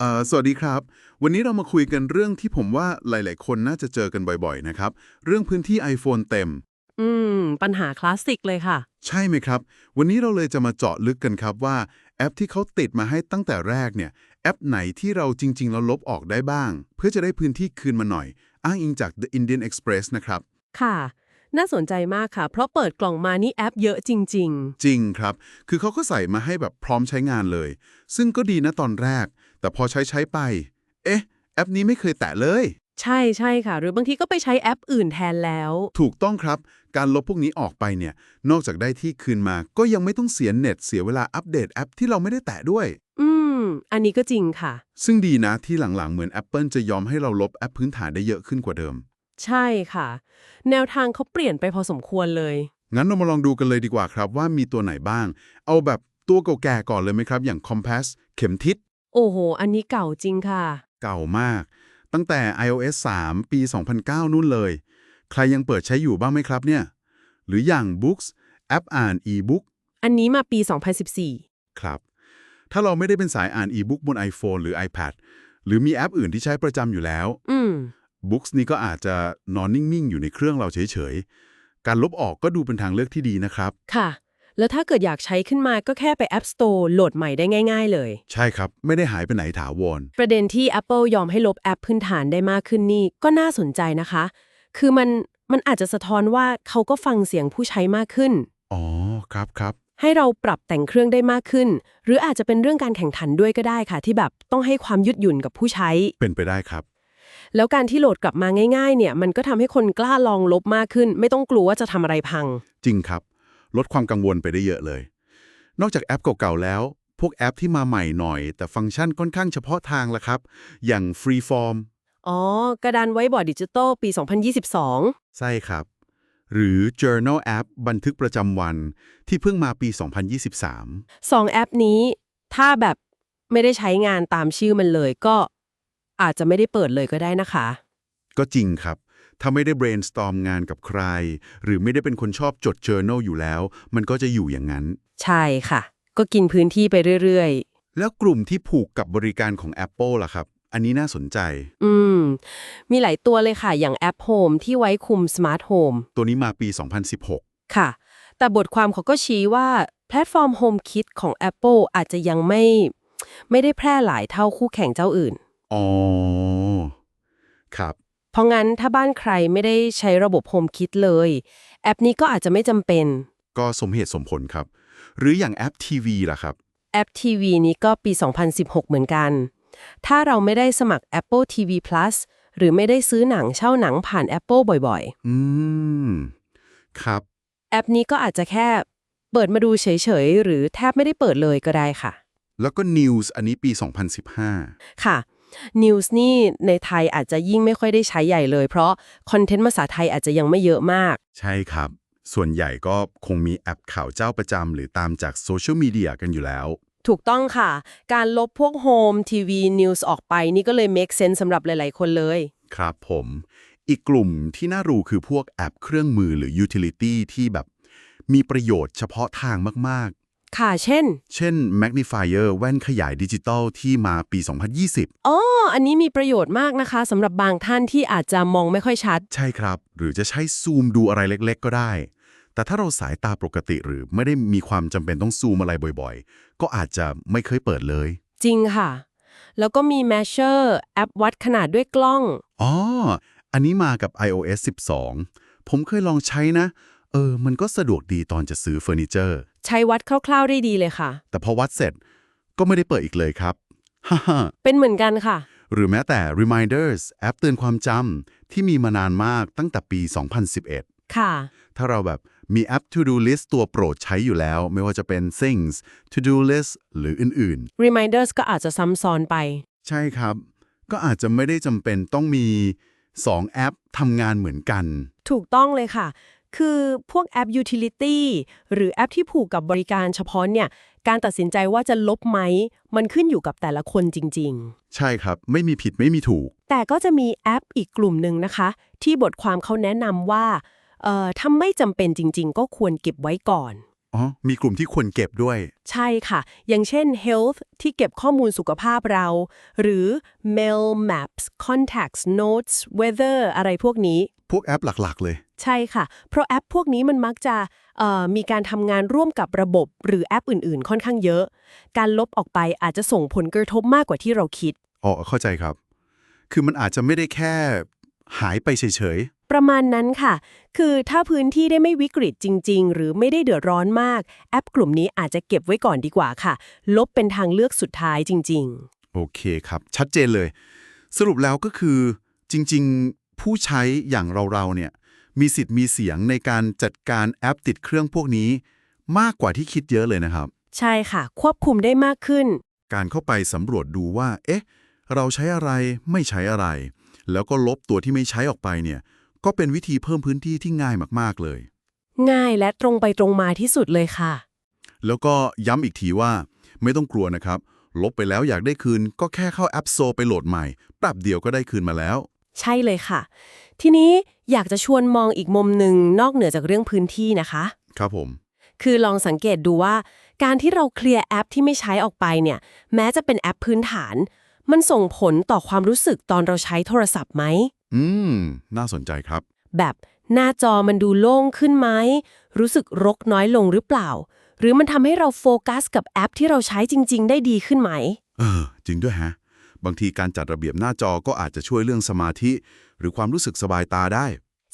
เอ่อสวัสดีครับ วันนี้เรามาคุยกันเรื่องที่ผมว่าหลาย ๆ คนน่าจะเจอกันบ่อย ๆ นะครับ เรื่องพื้นที่ iPhone เต็ม อืม ปัญหาคลาสสิกเลยค่ะ ใช่ไหมครับ วันนี้เราเลยจะมาเจาะลึกกันครับว่าแอปที่เขาติดมาให้ตั้งแต่แรกเนี่ย แอปไหนที่เราจริง ๆ เราลบออกได้บ้าง เพื่อจะได้พื้นที่คืนมาหน่อย อ้างอิงจาก The Indian Express นะครับ ค่ะ น่าสนใจมากค่ะ เพราะเปิดกล่องมานี่แอปเยอะจริง จริงครับ คือเขาก็ใส่มาให้แบบพร้อมใช้งานเลย ซึ่งก็ดีนะตอนแรก แต่พอใช้ใช้ไป เอ๊ะ แอปนี้ไม่เคยแตะเลยๆใช่ใช่ค่ะ หรือบางทีก็ไปใช้แอปอื่นแทนแล้ว ถูกต้องครับ การลบพวกนี้ออกไปเนี่ย นอกจากได้ที่คืนมา ก็ยังไม่ต้องเสียเน็ตเสียเวลาอัปเดตแอปที่เราไม่ได้แตะด้วย อืม อันนี้ก็จริงค่ะ ซึ่งดีนะที่หลังๆ เหมือน Apple จะยอมให้เราลบแอปพื้นฐานได้เยอะขึ้นกว่าเดิม ใช่ค่ะ แนวทางเขาเปลี่ยนไปพอสมควรเลย งั้นเรามาลองดูกันเลยดีกว่าครับว่ามีตัวไหนบ้าง เอาแบบตัวเก่าแก่ก่อนเลยไหมครับ อย่าง Compass เข็มทิศ โอ้โห อันนี้เก่าจริงค่ะ เก่ามาก ตั้งแต่ iOS 3 ปี 2009 นู่นเลย ใครยังเปิดใช้อยู่บ้างไหมครับเนี่ย หรืออย่าง Books แอปอ่าน e-book อันนี้มาปี 2014 ครับ ถ้าเราไม่ได้เป็นสายอ่าน e-book บน iPhone หรือ iPad หรือมีแอปอื่นที่ใช้ประจำอยู่แล้ว อืม Books นี่ก็อาจจะนอนนิ่ง ๆ อยู่ในเครื่องเราเฉย ๆ การลบออกก็ดูเป็นทางเลือกที่ดีนะครับ ค่ะ แล้วถ้าเกิดอยากใช้ขึ้นมาก็แค่ไป App Store โหลดใหม่ได้ง่าย ๆ เลย ใช่ครับ ไม่ได้หายไปไหนถาวร ประเด็นที่ Apple ยอมให้ลบแอปพื้นฐานได้มากขึ้นนี่ก็น่าสนใจนะคะ คือมันมันอาจจะสะท้อนว่าเขาก็ฟังเสียงผู้ใช้มากขึ้น อ๋อ ครับครับ ให้เราปรับแต่งเครื่องได้มากขึ้น หรืออาจจะเป็นเรื่องการแข่งขันด้วยก็ได้ค่ะ ที่แบบต้องให้ความยืดหยุ่นกับผู้ใช้ เป็นไปได้ครับ แล้วการที่โหลดกลับมาง่าย ๆ เนี่ย มันก็ทำให้คนกล้าลองลบมากขึ้น ไม่ต้องกลัวว่าจะทำอะไรพัง จริงครับ ลดความกังวลไปได้เยอะเลย นอกจากแอปเก่าๆแล้ว พวกแอปที่มาใหม่หน่อย แต่ฟังก์ชันค่อนข้างเฉพาะทางละครับ อย่าง Freeform อ๋อ กระดานไว้บอร์ดดิจิตอลปี 2022 ใช่ครับ หรือ Journal App บันทึกประจำวันที่เพิ่งมาปี 2023 สองแอปนี้ถ้าแบบไม่ได้ใช้งานตามชื่อมันเลยก็อาจจะไม่ได้เปิดเลยก็ได้นะคะ ก็จริงครับ ถ้าไม่ได้ brainstorm งานกับใคร หรือไม่ได้เป็นคนชอบจด journal อยู่แล้ว มันก็จะอยู่อย่างนั้น ใช่ค่ะ ก็กินพื้นที่ไปเรื่อยแล้วกลุ่มที่ผูกกับบริการของ Apple ล่ะครับ อันนี้น่าสนใจๆอืม มีหลายตัวเลยค่ะ อย่างแอป Home ที่ไว้คุม Smart Home ตัวนี้มาปี 2016 ค่ะ แต่บทความเขาก็ชี้ว่าแพลตฟอร์ม HomeKit ของ Apple อาจจะยังไม่ ไม่ได้แพร่หลายเท่าคู่แข่งเจ้าอื่น อ๋อ ครับเพ ราะงั้นถ้าบ้านใครไม่ได้ใช้ระบบ HomeKit เลย แอปนี้ก็อาจจะไม่จำเป็น ก็สมเหตุสมผลครับ หรืออย่างแอปทีวีล่ะครับ แอปทีวีนี้ก็ปี 2016 เหมือนกัน ถ้าเราไม่ได้สมัคร Apple TV Plus หรือไม่ได้ซื้อหนังเช่าหนังผ่าน Apple บ่อยอืม ครับ ๆ แอปนี้ก็อาจจะแค่เปิดมาดูเฉยๆ หรือแทบไม่ได้เปิดเลยก็ได้ค่ะ แล้วก็ News อันนี้ปี 2015 ค่ะ News นี่ในไทยอาจจะยิ่งไม่ค่อยได้ใช้ใหญ่เลย เพราะคอนเทนต์ภาษาไทยอาจจะยังไม่เยอะมาก ใช่ครับ ส่วนใหญ่ก็คงมีแอปข่าวเจ้าประจำหรือตามจากโซเชียลมีเดียกันอยู่แล้ว ถูกต้องค่ะ การลบพวก Home TV News ออกไปนี่ก็เลย make sense สำหรับหลาย ๆ คนเลย ครับผม อีกกลุ่มที่น่ารู้คือพวกแอปเครื่องมือหรือ utility ที่แบบ มีประโยชน์เฉพาะทางมาก ค่ะ เช่นๆเช่น magnifier แว่นขยายดิจิตอลที่มาปี 2020 อ๋อ อันนี้มีประโยชน์มากนะคะสำหรับบางท่านที่อาจจะมองไม่ค่อยชัด ใช่ครับ หรือจะใช้ซูมดูอะไรเล็กๆ ก็ได้ แต่ถ้าเราสายตาปกติหรือไม่ได้มีความจำเป็นต้องซูมอะไรบ่อยๆ ก็อาจจะไม่เคยเปิดเลย จริงค่ะ แล้วก็มี Measure แอปวัดขนาดด้วยกล้อง อ๋อ อันนี้มากับ iOS 12 ผมเคยลองใช้นะ เออ มันก็สะดวกดีตอนจะซื้อเฟอร์นิเจอร์ ใช้วัดคร่าวๆได้ดีเลยค่ะ แต่พอวัดเสร็จก็ไม่ได้เปิดอีกเลยครับฮ่าฮ่าเป็นเหมือนกันค่ะ หรือแม้แต่ Reminders แอปเตือนความจำที่มีมานานมากตั้งแต่ปี 2011 ค่ะ ถ้าเราแบบมีแอป To Do List ตัวโปรดใช้อยู่แล้ว ไม่ว่าจะเป็น Things To Do List หรืออื่น Reminders ก็อาจจะซ้ำซ้อนไปๆใช่ครับ ก็อาจจะไม่ได้จำเป็นต้องมี 2 แอปทำงานเหมือนกัน ถูกต้องเลยค่ะ คือพวกแอป Utility หรือแอปที่ผูกกับบริการเฉพาะเนี่ย การตัดสินใจว่าจะลบไหม มันขึ้นอยู่กับแต่ละคนจริง ใช่ครับ ไม่มีผิดไม่มีถูก ๆ แต่ก็จะมีแอปอีกกลุ่มหนึ่งนะคะ ที่บทความเขาแนะนำว่าเอ่อถ้าไม่จำเป็นจริง ๆ ก็ควรเก็บไว้ก่อน อ๋อ มีกลุ่มที่ควรเก็บด้วย ใช่ค่ะ อย่างเช่น health ที่เก็บข้อมูลสุขภาพเรา หรือ mail maps contacts notes weather อะไรพวกนี้ พวกแอปหลักๆเลย ใช่ค่ะ เพราะแอปพวกนี้มันมักจะเอ่อมีการทำงานร่วมกับระบบหรือแอปอื่น ๆ ค่อนข้างเยอะ การลบออกไปอาจจะส่งผลกระทบมากกว่าที่เราคิดอ๋อเข้าใจครับ คือมันอาจจะไม่ได้แค่หายไปเฉยประมาณนั้นค่ะ คือถ้าพื้นที่ได้ไม่วิกฤตจริง ๆ หรือไม่ได้เดือดร้อนมาก แอปกลุ่มนี้อาจจะเก็บไว้ก่อนดีกว่าค่ะ ลบเป็นทางเลือกสุดท้ายจริงๆๆโอเคครับ ชัดเจนเลย สรุปแล้วก็คือจริง ๆ ผู้ใช้อย่างเราๆเนี่ย มีสิทธิ์มีเสียงในการจัดการแอปติดเครื่องพวกนี้มากกว่าที่คิดเยอะเลยนะครับ ใช่ค่ะ ควบคุมได้มากขึ้น การเข้าไปสำรวจดูว่า เอ๊ะ เราใช้อะไรไม่ใช้อะไร แล้วก็ลบตัวที่ไม่ใช้ออกไปเนี่ย ก็เป็นวิธีเพิ่มพื้นที่ที่ง่ายมากๆเลย ง่ายและตรงไปตรงมาที่สุดเลยค่ะ แล้วก็ย้ำอีกทีว่า ไม่ต้องกลัวนะครับ ลบไปแล้วอยากได้คืน ก็แค่เข้า App Store ไปโหลดใหม่แป๊บเดียวก็ได้คืนมาแล้ว ใช่เลยค่ะ ทีนี้อยากจะชวนมองอีกมุมหนึ่งนอกเหนือจากเรื่องพื้นที่นะคะ ครับผม คือลองสังเกตดูว่า การที่เราเคลียร์แอปที่ไม่ใช้ออกไปเนี่ย แม้จะเป็นแอปพื้นฐาน มันส่งผลต่อความรู้สึกตอนเราใช้โทรศัพท์ไหม อืม น่าสนใจครับ แบบหน้าจอมันดูโล่งขึ้นไหม รู้สึกรกน้อยลงหรือเปล่า หรือมันทำให้เราโฟกัสกับแอปที่เราใช้จริง ๆ ได้ดีขึ้นไหม เออ จริงด้วยฮะ บางทีการจัดระเบียบหน้าจอก็อาจจะช่วยเรื่องสมาธิ หรือความรู้สึกสบายตาได้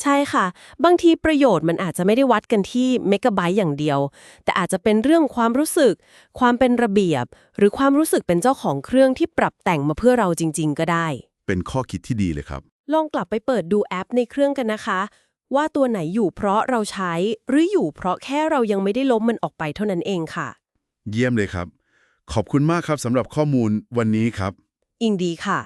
ใช่ค่ะ บางทีประโยชน์มันอาจจะไม่ได้วัดกันที่เมกะไบต์อย่างเดียว แต่อาจจะเป็นเรื่องความรู้สึก ความเป็นระเบียบ หรือความรู้สึกเป็นเจ้าของเครื่องที่ปรับแต่งมาเพื่อเราจริง ๆ ก็ได้ เป็นข้อคิดที่ดีเลยครับ ลองกลับไปเปิดดูแอปในเครื่องกันนะคะ ว่าตัวไหนอยู่เพราะเราใช้ หรืออยู่เพราะแค่เรายังไม่ได้ลบมันออกไปเท่านั้นเองค่ะ เยี่ยมเลยครับ ขอบคุณมากครับสำหรับข้อมูลวันนี้ครับ อิงดีค่ะ